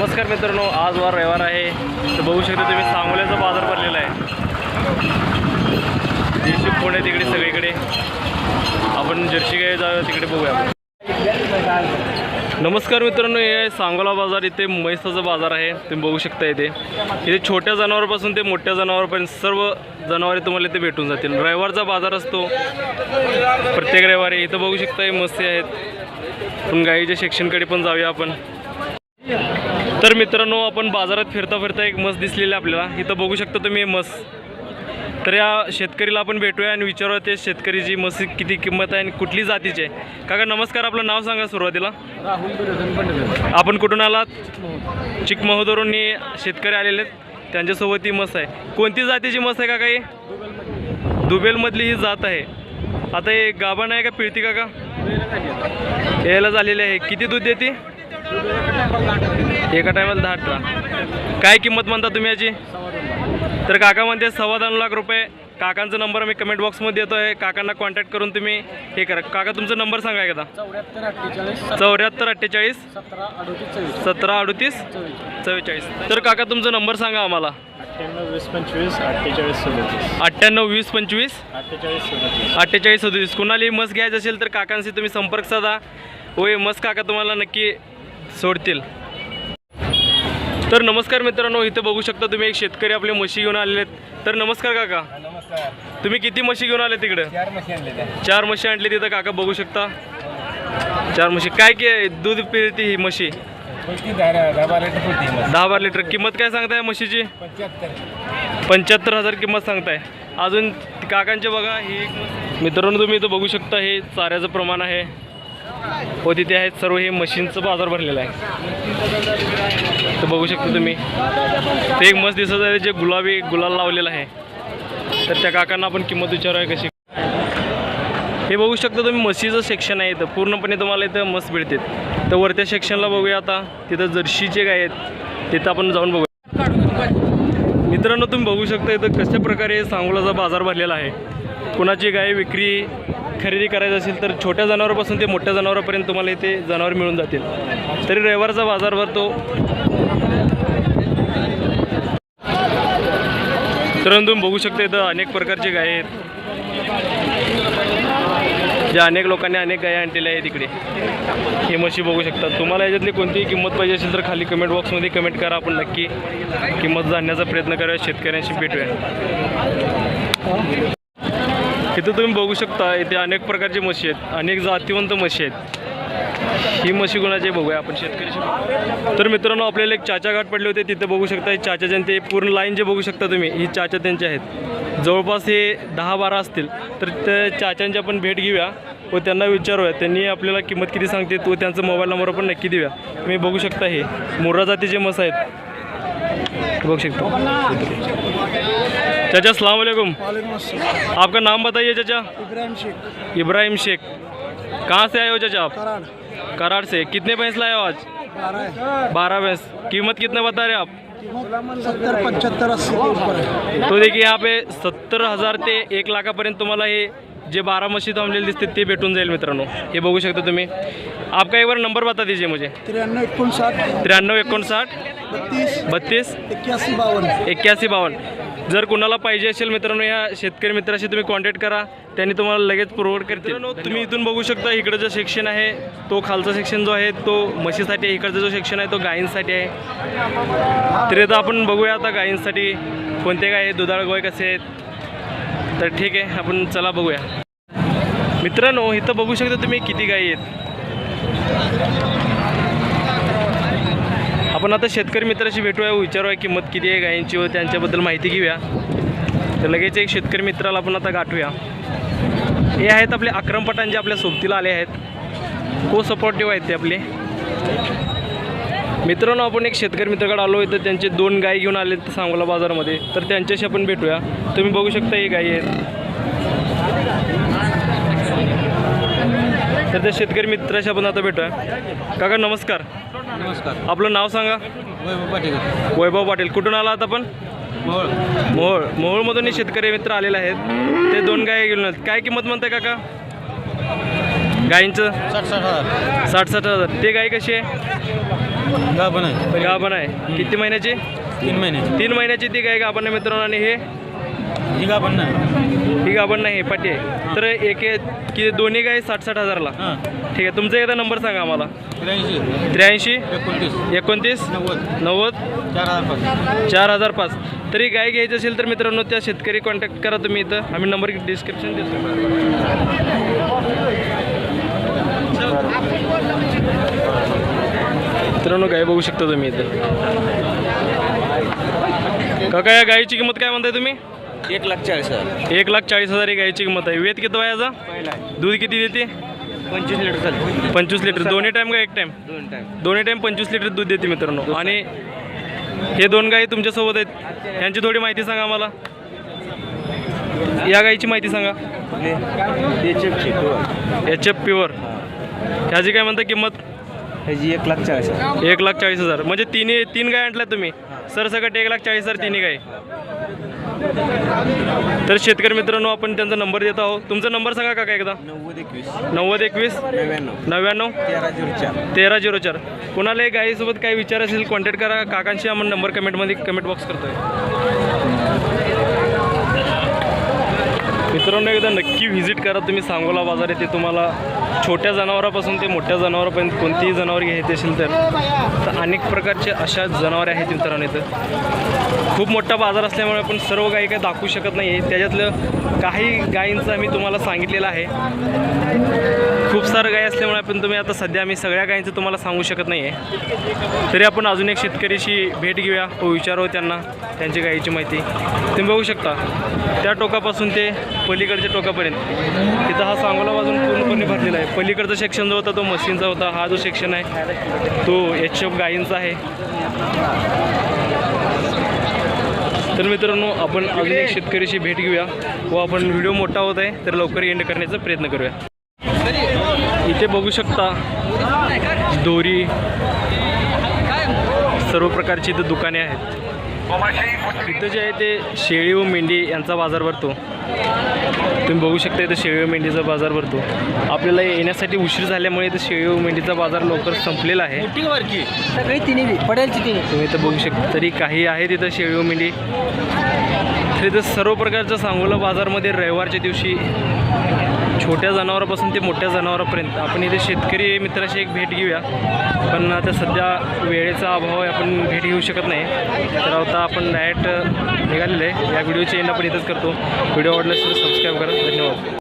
नमस्कार मित्रांनो आज वार रविवार आहे. तर बघू शकता तुम्ही सांगोल्याचा बाजार भरलेला आहे. देशी पुणे तिकडे सगळीकडे. आपण जर्शी गाय जाऊया तिकडे बघूया आपण. नमस्कार मित्रांनो हे आहे सांगोला बाजार. इथे म्हैसाचा बाजार आहे. तुम्ही बघू शकता इथे. इथे छोट्या जनावरांपासून ते मोठ्या जनावरांपर्यंत सर्व जनावरे तुम्हाला इथे भेटून जातील. रविवारचा बाजार असतो. प्रत्येक रविवारी. इथं बघू शकता हे मस्ती आहेत. पण गाईच्या सेक्शनकडे पण जाऊया आपण. तर मित्रांनो आपण बाजारात फिरता फिरता एक मस दिसलेली आहे आपल्याला. इथं बघू शकता तुम्ही मस तर या शेतकरीला आपण भेटूया आणि विचारूया ते शेतकरीची मस किती किंमत आहे आणि कुठली जातीची आहे. काका नमस्कार आपलं नाव सांगा सुरुवातीला. आपण कुठून आलात? चिकमहोदरून शेतकरी आलेले आहेत. त्यांच्यासोबत ही मस आहे. कोणती जातीची मस आहे काका ही? दुबेलमधली. ही जात आहे. आता हे गाभण आहे का पिळती काका? यायला झालेली आहे. किती दूध देते? एका टायमाला दहा अठरा काय किंमत म्हणता तुम्ही याची? तर काका म्हणते सव्वा दोन लाख रुपये. काकांचा नंबर मी कमेंट बॉक्समध्ये देतो आहे काकांना कॉन्टॅक्ट करून तुम्ही हे करा. काका तुमचा नंबर सांगा एकदा. चौऱ्याहत्तर अठ्ठेचाळीस सतरा अडोतीस चव्वेचाळीस. तर काका तुमचा नंबर सांगा आम्हाला. अठ्ठ्याण्णव वीस पंचवीस अठ्ठेचाळीस सदतीस. कुणालाही मस घ्यायचं असेल तर काकांशी तुम्ही संपर्क साधा. होय मस काका तुम्हाला नक्की सोडतील. तर नमस्कार मित्रांनो इथं बघू शकता तुम्ही एक शेतकरी आपले म्हशी घेऊन आलेले आहेत. तर नमस्कार काका. नमस्कार. तुम्ही किती म्हशी घेऊन आले तिकडं? चार म्हशी आणली तिथं काका बघू शकता. चार म्हशी. काय की दूध पिळती ही म्हशी. दहा बारा लिटर किंमत काय सांगताय म्हशीची? पंच्याहत्तर. हजार किंमत सांगताय. अजून काकांचे बघा ही मित्रांनो तुम्ही इथं बघू शकता हे चाऱ्याचं प्रमाण आहे. व तिथे आहेत सर्व हे मशीनचं बाजार भरलेला आहे. तर बघू शकता तुम्ही. ते एक मस्त दिसत आहे जे गुलाबी गुलाल लावलेलं आहे. तर त्या काकांना आपण किंमत विचारूया कशी. हे बघू शकता तुम्ही म्हशीचं सेक्शन आहे इथं. पूर्णपणे तुम्हाला इथं मस्त मिळते तर वरत्या सेक्शनला बघूया आता. तिथं जर्शीचे गाय आहेत. तिथं आपण जाऊन बघूया. मित्रांनो तुम्ही बघू शकता इथं कशा प्रकारे सांगोलाचा बाजार भरलेला आहे. कुणाची गाय विक्री खरेदी करायची असेल तर छोट्या जनावरापासून ते मोठ्या जनावरापर्यंत तुम्हाला इथे जनावर मिळून जातील. तरी रविवारचा बाजार भरतो तर तुम्ही बघू शकता इथं अनेक प्रकारचे गाय आहेत. ज्या अनेक लोकांनी अनेक गाय आणलेल्या आहेत तिकडे हे मशी बघू शकता तुम्हाला याच्यातली कोणतीही किंमत पाहिजे असेल तर खाली कमेंट बॉक्समध्ये कमेंट करा. आपण नक्की किंमत जाणण्याचा प्रयत्न करूया. शेतकऱ्यांशी भेटूया. इथं तुम्ही बघू शकता इथे अनेक प्रकारचे म्हशी आहेत अनेक जातीवंत म्हशी आहेत. ही म्हशी कोणाची बघूया आपण शेतकरी तर मित्रांनो आपल्याला एक चाचा घाट पडले होते तिथे बघू शकता हे चाचा ते पूर्ण लाईन जे बघू शकता तुम्ही ही चाचा त्यांचे आहेत. जवळपास हे दहा बारा असतील तर त्या चाचांची आपण भेट घेऊया व त्यांना विचारूया. त्यांनी आपल्याला किंमत किती सांगते तो त्यांचा मोबाईल नंबर पण नक्की देऊया. तुम्ही बघू शकता हे मोरा जातीचे मस आहेत. बघू शकता. चाचा अस्सलाम वालेकुम। आपका नाम बताइए चाचा। इब्राहिम शेख। इब्राहिम शेख। कहाँ से आए हो चाचा आप? कराड। कराड़ से। कितने भैंस लाए हो आज? बारा बारह भैंस। कीमत कितना बता रहे आप? सत्तर पंच्याहत्तर अस्सी तो देखिए यहाँ पे सत्तर हजार ते एक लाखापर्यंत तुम्हाला हे जे बारा म्हशी थांबलेले दिसते ते भेटून जाईल मित्रांनो. हे बघू शकता तुम्ही. आपका एक बार नंबर बता दीजिए मुझे. त्र्याण्णव एकोणसाठ त्र्याण्णव एकोणसाठ बत्तीस बत्तीस एक्क्याऐंशी बावन्न. एक्क्याऐंशी बावन्न. जर कुणाला पाहिजे असेल मित्रांनो या शेतकरी मित्राशी तुम्ही कॉन्टॅक्ट करा. त्यांनी तुम्हाला लगेच प्रोव्हाइड करतील. तुम्ही इथून बघू शकता इकडं जो सेक्शन आहे तो खालचा सेक्शन जो आहे तो म्हशीसाठी आहे. इकडचा जो सेक्शन आहे तो गायींसाठी आहे. तरी आता आपण बघूया आता गायींसाठी कोणते गाय आहेत दुधाळ गोय कसे आहेत. तर ठीक आहे आपण चला बघूया. मित्रांनो इथं बघू शकता तुम्ही किती गायी आहेत. आपण आता शेतकरी मित्राशी भेटूया. विचारूया किंमत किती आहे गायींची व त्यांच्याबद्दल माहिती घेऊया. तर लगेच एक शेतकरी मित्राला आपण आता गाठूया. हे आहेत आपले अक्रम आपल्या सोबतीला आले आहेत. को सपोर्टिव्ह आहेत ते आपले. मित्रांनो आपण एक शेतकरी मित्राकडे आलो. तर त्यांचे दोन गाय घेऊन आले आहेत सांगोला बाजारामध्ये. तर त्यांच्याशी आपण भेटूया. तुम्ही बघू शकता ही गाई आहेत. तर त्या शेतकरी मित्राशी आपण आता भेटूया. काका नमस्कार. नमस्कार. आपलं नाव सांगा. वैभव पाटील. वैभव पाटील. कुठून आला आता आपण? मोहोळ. मोहोळ. मोहोळमधून हे शेतकरी मित्र आलेले आहेत. ते दोन गाय घेऊन. काय किंमत म्हणताय काका? गायींचं? साठ साठ हजार. साठ साठ हजार. ते गाय कशी आहे? गाभण आहे. गाभण आहे. किती महिन्याची? तीन महिन्याची. तीन महिन्याची ती गाय गाभण मित्रांनो. आणि हे ही गाभण नाही. ही गाभण नाही हे पाटी आहे. तर एक एक की दोन्ही गाय साठ साठ हजारला. हां. ठीक आहे तुमचा एकदा नंबर सांगा आम्हाला. त्र्याऐंशी. त्र्याऐंशी. एकोणतीस. एकोणतीस. नव्वद. नव्वद. चार हजार पाच. चार हजार पाच. तरी गाय घ्यायची असेल तर मित्रांनो त्या शेतकरी कॉन्टॅक्ट करा तुम्ही इथं. आम्ही नंबर डिस्क्रिप्शन देतो. मित्रांनो गाय बघू शकता तुम्ही इथं. काका या गायीची किंमत काय म्हणताय तुम्ही? एक लाख चाळीस हजार. एक लाख चाळीस हजार गायीची किंमत आहे. वेत किती आहे याचा पहिला दूध किती देते? पंचवीस लिटर चालते पंचवीस लिटर. दोन्ही टाईम का एक टाईम दोन टाइम दोन्ही टाईम पंचवीस लिटर दूध देते मित्रांनो. आणि हे दोन गायी तुमच्यासोबत आहेत. यांची थोडी माहिती सांगा आम्हाला. या गायीची माहिती सांगा. एच एफ प्युअर ह्याची काय म्हणता किंमत? ह्याची एक लाख चाळीस हजार. एक लाख चाळीस हजार. म्हणजे तिन्ही तीन गाय आणल्या तुम्ही. सरसकट एक लाख चाळीस हजार तिन्ही गाय तर शेतकरी मित्रांनो आपण त्यांचा नंबर देत आहोत. तुमचा नंबर सांगा काका एकदा. नव्वद एकवीस. नव्वद एकवीस. नव्याण्णव. नव्याण्णव. तेरा झिरो चार. तेरा झिरो चार. कोणालाही गायीसोबत काही विचार असेल कॉन्टॅक्ट करा. काकांशी आपण नंबर कमेंटमध्ये कमेंट बॉक्स करतोय. मित्रांनो एकदा नक्की व्हिजिट करा. तुम्ही सांगोला बाजार येथे तुम्हाला छोट्या जनावरापासून ते मोठ्या जनावरापर्यंत कोणतीही जनावर घ्यायची असेल तर. तर अनेक प्रकारचे अशा जनावरे आहेत मित्रांनो इथं. खूप मोठा बाजार असल्यामुळे आपण सर्व गायी काही दाखवू शकत नाही त्याच्यातलं काही गायींचं आम्ही तुम्हाला सांगितलेलं आहे. खूप सारं गाय असल्यामुळे पण तुम्ही आता सध्या आम्ही सगळ्या गायींचं तुम्हाला सांगू शकत नाही आहे तरी आपण अजून एक शेतकरीशी भेट घेऊया व विचारू त्यांना त्यांची गायीची माहिती. तुम्ही बघू शकता त्या टोकापासून ते पलीकडच्या टोकापर्यंत. तिथं हा सांगोला बाजून पूर्णपणे भरलेला आहे. पलीकडचा सेक्शन जो होता तो मशीनचा होता हा जो सेक्शन आहे तो एच एफ गायींचा आहे. तर मित्रांनो आपण अजून एक शेतकरीशी भेट घेऊया व आपण व्हिडिओ मोठा होत आहे तर लवकर एंड करण्याचा प्रयत्न करूया. इथे बघू शकता दोरी सर्व प्रकारची इथं दुकाने आहेत. इथं जे आहे ते शेळी व मेंढी यांचा बाजार भरतो. तुम्ही बघू शकता इथं शेळी व मेंढीचा बाजार भरतो. आपल्याला येण्यासाठी उशीर झाल्यामुळे इथं शेळी व मेंढीचा बाजार लवकर संपलेला आहे. तुम्ही इथं बघू शकता तरी काही आहे तिथं शेळी व मेंढी. तर इथं सर्व प्रकारचं सांगोला बाजारमध्ये रविवारच्या दिवशी छोट्या जनावरापासून ते मोठ्या जनावरापर्यंत. आपण इथे शेतकरी मित्राशी एक भेट घेऊया. पण आता सध्या वेळेचा अभाव आहे आपण भेट घेऊ शकत नाही. तर आता आपण डायरेक्ट निघालेलं आहे. या व्हिडिओची एंड आपण इथंच करतो. व्हिडिओ आवडला तर सबस्क्राईब करा. धन्यवाद.